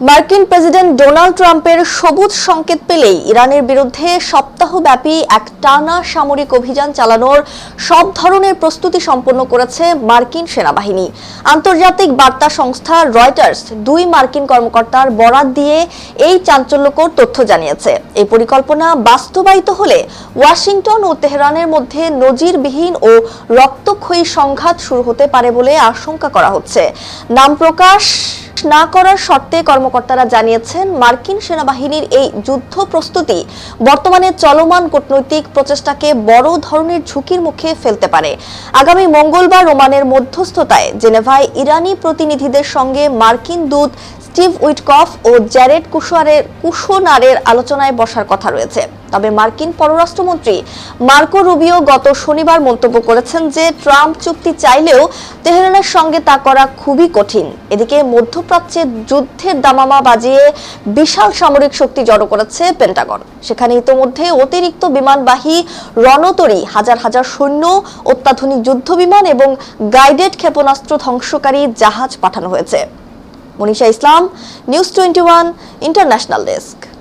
মার্কিন president Donald ট্রাম্পের সবুজ সংকেত পেলেই ইরানের বিরুদ্ধে সপ্তাহব্যাপী এক টানা সামরিক অভিযান চালানোর সব ধরনের প্রস্তুতি সম্পন্ন করেছে মার্কিন সেনাবাহিনী। আন্তর্জাতিক বার্তা সংস্থা রয়টার্স দুই মার্কিন কর্মকর্তার বরাত দিয়ে এই চাঞ্চল্যকর তথ্য জানিয়েছে। এই পরিকল্পনা বাস্তবায়িত হলে ওয়াশিংটন ও তেহরানের মধ্যে নজিরবিহীন ও রক্তক্ষয়ী সংঘাত শুরু হতে পারে বলে আশঙ্কা করা হচ্ছে। নাম প্রকাশ না করার শর্তে কর্মকর্তারা জানিয়েছেন, মার্কিন সেনাবাহিনীর এই যুদ্ধ প্রস্তুতি বর্তমানে চলমান কূটনৈতিক প্রচেষ্টাকে বড় ধরনের ঝুঁকির মুখে ফেলতে পারে। আগামী মঙ্গলবার রোমানের মধ্যস্থতায় জেনেভায় ইরানি প্রতিনিধিদের সঙ্গে মার্কিন দূত স্টিভ উইটকফ ও জ্যারেড কুশোয়ারের কুশোনারের আলোচনায় বসার কথা রয়েছে। তবে মার্কিন পররাষ্ট্রমন্ত্রী মার্কো রুবিও গত শনিবার মন্তব্য করেছেন যে, ট্রাম্প চুক্তি চাইলেও তেহরানের সঙ্গে তা করা খুবই কঠিন। এদিকে মধ্যপ্রাচ্যে যুদ্ধের দামামা বাজিয়ে বিশাল সামরিক শক্তি জড়ো করেছে পেন্টাগন। সেখানে ইতোমধ্যে অতিরিক্ত বিমানবাহী রণতরী হাজার হাজার সৈন্য, অত্যাধুনিক যুদ্ধবিমান এবং গাইডেড ক্ষেপণাস্ত্র ধ্বংসকারী জাহাজ পাঠানো হয়েছে। Manisha Islam news twenty international desk